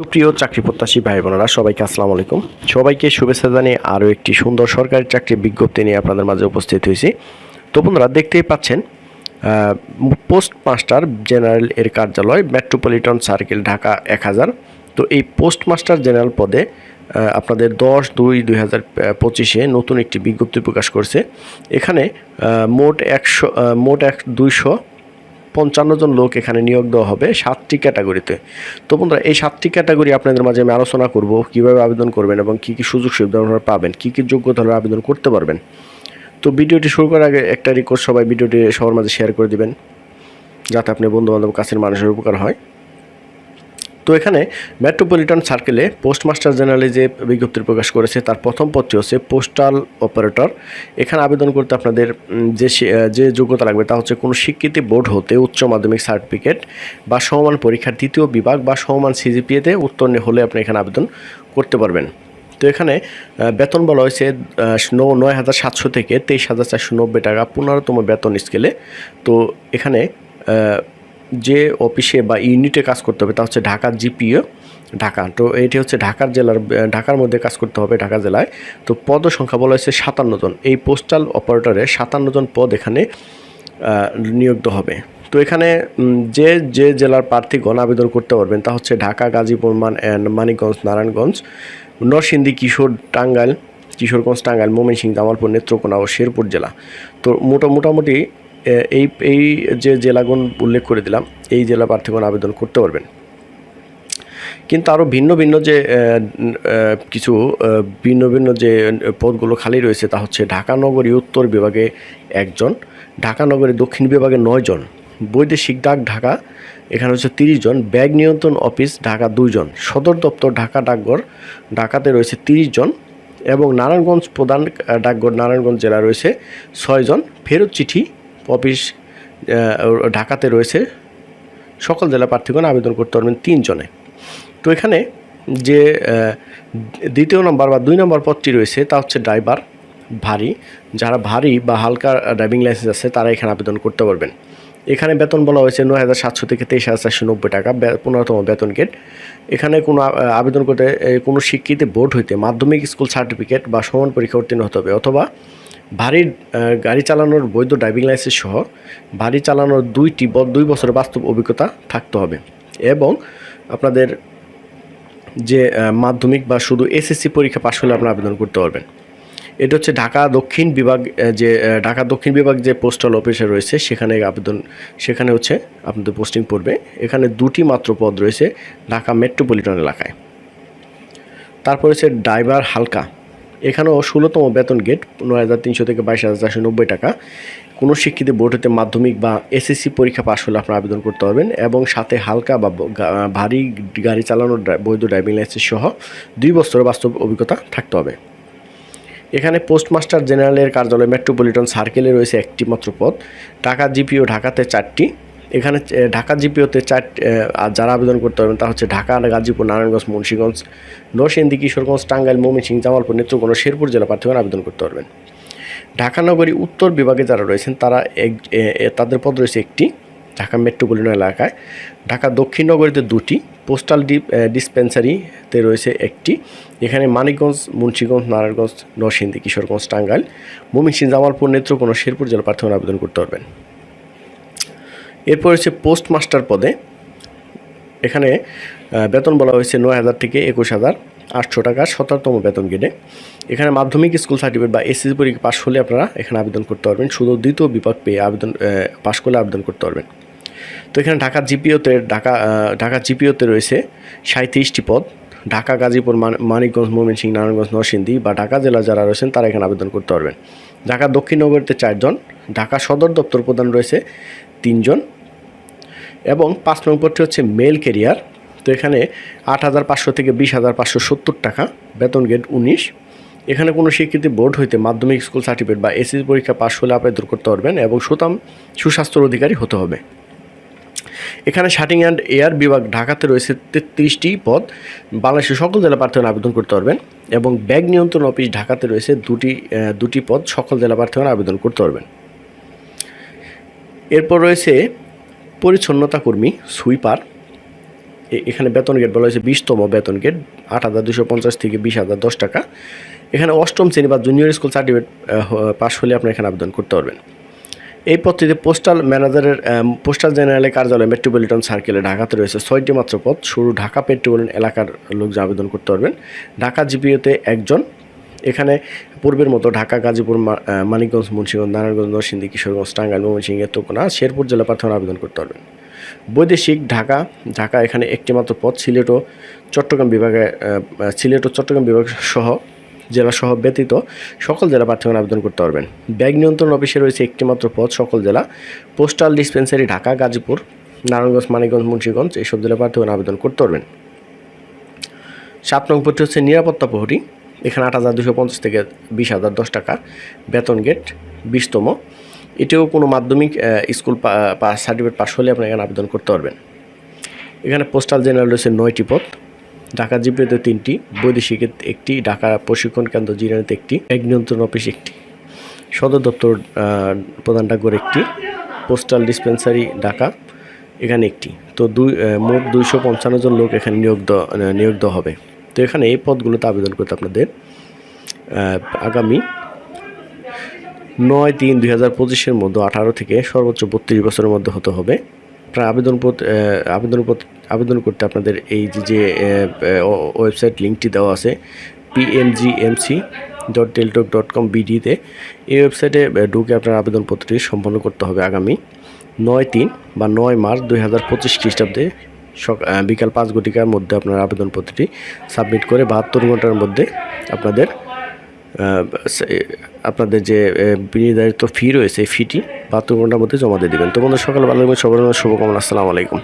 সুপ্রিয় চাকরি প্রত্যাশী ভাই বোনেরা সবাইকে আসসালামু আলাইকুম। সবাইকে শুভেচ্ছা জানিয়ে আরও একটি সুন্দর সরকারি চাকরির বিজ্ঞপ্তি নিয়ে আপনাদের মাঝে উপস্থিত হয়েছি। তো বন্ধুরা, দেখতেই পাচ্ছেন পোস্ট মাস্টার জেনারেল এর কার্যালয়, মেট্রোপলিটন সার্কেল, ঢাকা এক হাজার। তো এই পোস্ট মাস্টার জেনারেল পদে আপনাদের দশ দুই দুই হাজার পঁচিশে নতুন একটি বিজ্ঞপ্তি প্রকাশ করছে। এখানে মোট একশো মোট এক দুইশো পঞ্চান্ন জন লোক এখানে নিয়োগ দেওয়া হবে সাতটি ক্যাটাগরিতে। তো বন্ধুরা, এই সাতটি ক্যাটাগরি আপনাদের মাঝে আমি আলোচনা করব, কীভাবে আবেদন করবেন এবং কী কী সুযোগ সুবিধা আপনারা পাবেন, কী কী যোগ্যতা আবেদন করতে পারবেন। তো ভিডিওটি শুরু করার আগে একটা রিকোয়েস্ট সবাই ভিডিওটি সবার মাঝে শেয়ার করে দিবেন, যাতে আপনি বন্ধুবান্ধব কাছের মানুষের উপকার হয়। তো এখানে মেট্রোপলিটন সার্কেলে পোস্টমাস্টার জেনারেলে যে বিজ্ঞপ্তি প্রকাশ করেছে, তার প্রথম পদটি হচ্ছে পোস্টাল অপারেটর এখানে আবেদন করতে আপনাদের যে যে যোগ্যতা লাগবে তা হচ্ছে কোনো স্বীকৃতি বোর্ড হতে উচ্চ মাধ্যমিক সার্টিফিকেট বা সমমান পরীক্ষার দ্বিতীয় বিভাগ বা সমমান সিজিপিএতে উত্তীর্ণ হলে আপনি এখানে আবেদন করতে পারবেন। তো এখানে বেতন বলা হয়েছে নয় হাজার সাতশো থেকে তেইশ হাজার চারশো নব্বই টাকা পনেরোতম বেতন স্কেলে তো এখানে যে অফিসে বা ইউনিটে কাজ করতে হবে তা হচ্ছে ঢাকার জিপিও, ঢাকা। তো এটি হচ্ছে ঢাকার জেলার ঢাকার মধ্যে কাজ করতে হবে ঢাকা জেলায়। তো পদ সংখ্যা বলা হয়েছে সাতান্ন জন। এই পোস্টাল অপারেটরে সাতান্ন জন পদ এখানে নিয়োগ হবে। তো এখানে যে যে জেলার প্রার্থীগণ আবেদন করতে পারবেন তা হচ্ছে ঢাকা, গাজীপুর, মান মানিকগঞ্জ, নারায়ণগঞ্জ, নরসিংদী, কিশোর, টাঙ্গাইল, কিশোরগঞ্জ, টাঙ্গাইল ময়মনসিংহ জামালপুর, নেত্রকোনা ও শেরপুর জেলা। তো মোটা, মোটামুটি এই এই যে জেলাগুন উল্লেখ করে দিলাম, এই জেলা প্রার্থীগণ আবেদন করতে পারবেন। কিন্তু আরও ভিন্ন ভিন্ন যে কিছু ভিন্ন ভিন্ন যে পদগুলো খালি রয়েছে, তা হচ্ছে ঢাকা নগরী উত্তর বিভাগে একজন, ঢাকা নগরী দক্ষিণ বিভাগে নয় জন, বৈদেশিক ডাক ঢাকা, এখানে হচ্ছে তিরিশ জন, ব্যাগ নিয়ন্ত্রণ অফিস ঢাকা দুইজন সদর দপ্তর ঢাকা ডাকঘর, ঢাকাতে রয়েছে তিরিশ জন এবং নারায়ণগঞ্জ প্রধান ডাকঘর নারায়ণগঞ্জ জেলা রয়েছে ছয়জন ফেরত চিঠি অফিস ঢাকাতে রয়েছে। সকল জেলা প্রার্থীগণ আবেদন করতে পারবেন তিনজনে। তো এখানে যে দ্বিতীয় নম্বর বা দুই নম্বর পদটি রয়েছে, তা হচ্ছে ড্রাইভার ভারী। যারা ভারী বা হালকা ড্রাইভিং লাইসেন্স আছে, তারা এখানে আবেদন করতে পারবেন। এখানে বেতন বলা হয়েছে নয় হাজার সাতশো থেকে তেইশ হাজার চারশো নব্বই টাকা পনেরোতম বেতন গেট। এখানে কোনো আবেদন করতে কোনো স্বীকৃতি বোর্ড হইতে মাধ্যমিক স্কুল সার্টিফিকেট বা সমান পরীক্ষা উত্তীর্ণ হতে হবে, অথবা ভারী গাড়ি চালানোর বৈধ ড্রাইভিং লাইসেন্স সহ ভারী চালানোর দুইটি দুই বছরের বাস্তব অভিজ্ঞতা থাকতে হবে। এবং আপনাদের যে মাধ্যমিক বা শুধু এসএসসি পরীক্ষা পাশ হলে আপনারা আবেদন করতে পারবেন। এটা হচ্ছে ঢাকা দক্ষিণ বিভাগ যে ঢাকা দক্ষিণ বিভাগ যে পোস্টাল অফিসে রয়েছে, সেখানে আবেদন, সেখানে হচ্ছে আপনাদের পোস্টিং পড়বে। এখানে দুটি মাত্র পদ রয়েছে ঢাকা মেট্রোপলিটন এলাকায়। তারপর হচ্ছে ড্রাইভার হালকা। এখানেও ষোলোতম বেতন গেট, নয় হাজার তিনশো থেকে বাইশ হাজার চারশো নব্বই টাকা। কোনো স্বীকৃতি বোর্ড হতে মাধ্যমিক বা এসএসসি পরীক্ষা পাশ হলে আপনারা আবেদন করতে পারবেন এবং সাথে হালকা বা ভারী গাড়ি চালানোর বৈধ ড্রাইভিং লাইসেন্স সহ দুই বছরের বাস্তব অভিজ্ঞতা থাকতে হবে। এখানে পোস্টমাস্টার জেনারেলের কার্যালয় মেট্রোপলিটন সার্কেলে রয়েছে একটি মাত্র পদ। ঢাকা জিপিও ঢাকাতে চারটি। এখানে ঢাকা জিপিওতে চার যারা আবেদন করতে পারবেন তা হচ্ছে ঢাকা, গাজীপুর, নারায়ণগঞ্জ, মুন্সিগঞ্জ, নরসিংদী, কিশোরগঞ্জ, টাঙ্গাইল, ময়মনসিংহ, জামালপুর, নেত্রকোনা, শেরপুর জেলা প্রার্থীগণ আবেদন করতে পারবেন। ঢাকা নগরী উত্তর বিভাগে যারা রয়েছেন, তারা এক তাদের পদ রয়েছে একটি, ঢাকা মেট্রোপলিটন এলাকায়। ঢাকা দক্ষিণ নগরীতে দুটি, পোস্টাল ডি ডিসপেন্সারিতে রয়েছে একটি, এখানে মানিকগঞ্জ, মুন্সিগঞ্জ, নারায়ণগঞ্জ, নরসিংদী, কিশোরগঞ্জ, টাঙ্গাইল, ময়মনসিংহ, জামালপুর, নেত্রকোনা, শেরপুর জেলা প্রার্থীগণ আবেদন করতে পারবেন। এরপর হচ্ছে পোস্ট মাস্টার পদে। এখানে বেতন বলা হয়েছে নয় হাজার থেকে একুশ হাজার আটশো টাকা সতেরোতম বেতন গেটে এখানে মাধ্যমিক স্কুল সার্টিফিকেট বা এসএসসি পরীক্ষা পাশ হলে আপনারা এখানে আবেদন করতে পারবেন। শুধু দ্বিতীয় বিভাগ পেয়ে আবেদন পাশ করলে আবেদন করতে পারবেন। তো এখানে ঢাকা জিপিওতে, ঢাকা ঢাকা জিপিওতে রয়েছে সাঁত্রিশটি পদ। ঢাকা, গাজীপুর, মান- মানিকগঞ্জ, ময়মনসিংহ, নারায়ণগঞ্জ, নরসিংদী বা ঢাকা জেলা যারা রয়েছেন তারা এখানে আবেদন করতে পারবেন। ঢাকা দক্ষিণ নগরীতে চারজন, ঢাকা সদর দপ্তর প্রধান রয়েছে তিনজন এবং পাঁচ নম্বরটি হচ্ছে মেল কেরিয়ার তো এখানে আট হাজার পাঁচশো থেকে বিশ হাজার পাঁচশো সত্তর টাকা, বেতন গেট উনিশ। এখানে কোনো স্বীকৃতি বোর্ড হইতে মাধ্যমিক স্কুল সার্টিফিকেট বা এসএসসি পরীক্ষা পাশ হলে আবেদন করতে পারবেন এবং সুতাম সুস্বাস্থ্যর অধিকারী হতে হবে। এখানে শাটিং অ্যান্ড এয়ার বিভাগ ঢাকাতে রয়েছে তেত্রিশটি পদ। বাংলাদেশের সকল জেলা প্রার্থীগণ আবেদন করতে পারবেন এবং ব্যাগ নিয়ন্ত্রণ অফিস ঢাকাতে রয়েছে দুটি দুটি পদ। সকল জেলা প্রার্থীগণ আবেদন করতে পারবেন। এরপর রয়েছে পরিচ্ছন্নতা কর্মী, সুইপার। এখানে বেতন গেট বলা হয়েছে বিশতম বেতন গেট, আট হাজার দুশো পঞ্চাশ থেকে বিশ হাজার দশ টাকা। এখানে অষ্টম শ্রেণি বা জুনিয়র স্কুল সার্টিফিকেট পাস হলে আপনি এখানে আবেদন করতে পারবেন। এই পদটিতে পোস্টাল ম্যানেজারের পোস্টাল জেনারেলের কার্যালয় মেট্রোপলিটন সার্কেলে ঢাকাতে রয়েছে ছয়টি মাত্র পদ। শুরু ঢাকা মেট্রোপলিটন এলাকার লোকজন আবেদন করতে পারবেন। ঢাকা জিপিওতে একজন এখানে পূর্বের মতো ঢাকা, গাজীপুর মানিকগঞ্জ, মুন্সিগঞ্জ, নারায়ণগঞ্জ, নরসিংদী, কিশোরগঞ্জ, টাঙ্গাইল, ময়মনসিংহ তোকনা শেরপুর জেলা প্রার্থীরা আবেদন করতে পারবেন বৈদেশিক ঢাকা ঢাকা এখানে একটি মাত্র পদ, সিলেট ও চট্টগ্রাম বিভাগে সিলেট ও চট্টগ্রাম বিভাগ সহ, জেলা সহ ব্যতীত সকল জেলা প্রার্থীগণ আবেদন করতে পারবেন। ব্যাগ নিয়ন্ত্রণ অফিসে রয়েছে একটি মাত্র পদ, সকল জেলা। পোস্টাল ডিসপেন্সারি ঢাকা, গাজীপুর, নারায়ণগঞ্জ, মানিকগঞ্জ, মুন্সিগঞ্জ এইসব জেলা প্রার্থীগণ আবেদন করতে পারবেন। সাত নং হচ্ছে নিরাপত্তা প্রহরী। এখানে আট হাজার দুশো পঞ্চাশ থেকে বিশ হাজার দশ টাকা বেতন গেট বিশতম। এটিও কোনো মাধ্যমিক স্কুল পাস সার্টিফিকেট পাস হলে আপনি এখানে আবেদন করতে পারবেন। এখানে পোস্টাল জেনারেল রয়েছে নয়টি পদ। ঢাকা জিপিতে তিনটি, বৈদেশিক একটি, ঢাকা প্রশিক্ষণ কেন্দ্র জিরানিতে একটি, এক নিয়ন্ত্রণ অফিস একটি। সদর দপ্তর প্রধান ডাকঘর একটি। পোস্টাল ডিসপেন্সারি ঢাকা, এখানে একটি। তো দুই মোট দুইশো পঞ্চান্ন জন লোক এখানে নিয়োগ নিয়োগ হবে। তো এখানে এই পদগুলোতে আবেদন করতে আপনাদের আগামী নয় তিন দুই হাজার পঁচিশের মধ্যে আঠারো থেকে সর্বোচ্চ বত্রিশ বছরের মধ্যে হতে হবে। প্রায় আবেদন আবেদন আবেদন করতে আপনাদের এই যে যে ওয়েবসাইট লিঙ্কটি দেওয়া আছে PMGMC dot Teletalk dot com বিডিতে এই ওয়েবসাইটে ঢুকে আপনার আবেদনপত্রটি সম্পন্ন করতে হবে আগামী নয় তিন বা নয় মার্চ দুই হাজার পঁচিশ খ্রিস্টাব্দে। বিকাল পাঁচ ঘটিকার মধ্যে আপনার আবেদনপত্রটি সাবমিট করে বাহাত্তর ঘণ্টার মধ্যে আপনাদের আপনাদের যে নির্ধারিত ফি রয়েছে ফিটি বাহাত্তর ঘণ্টার মধ্যে জমা দিয়ে দেবেন। তো বন্ধু সকাল ভালো সবার শুভকামনা। আসসালামু আলাইকুম।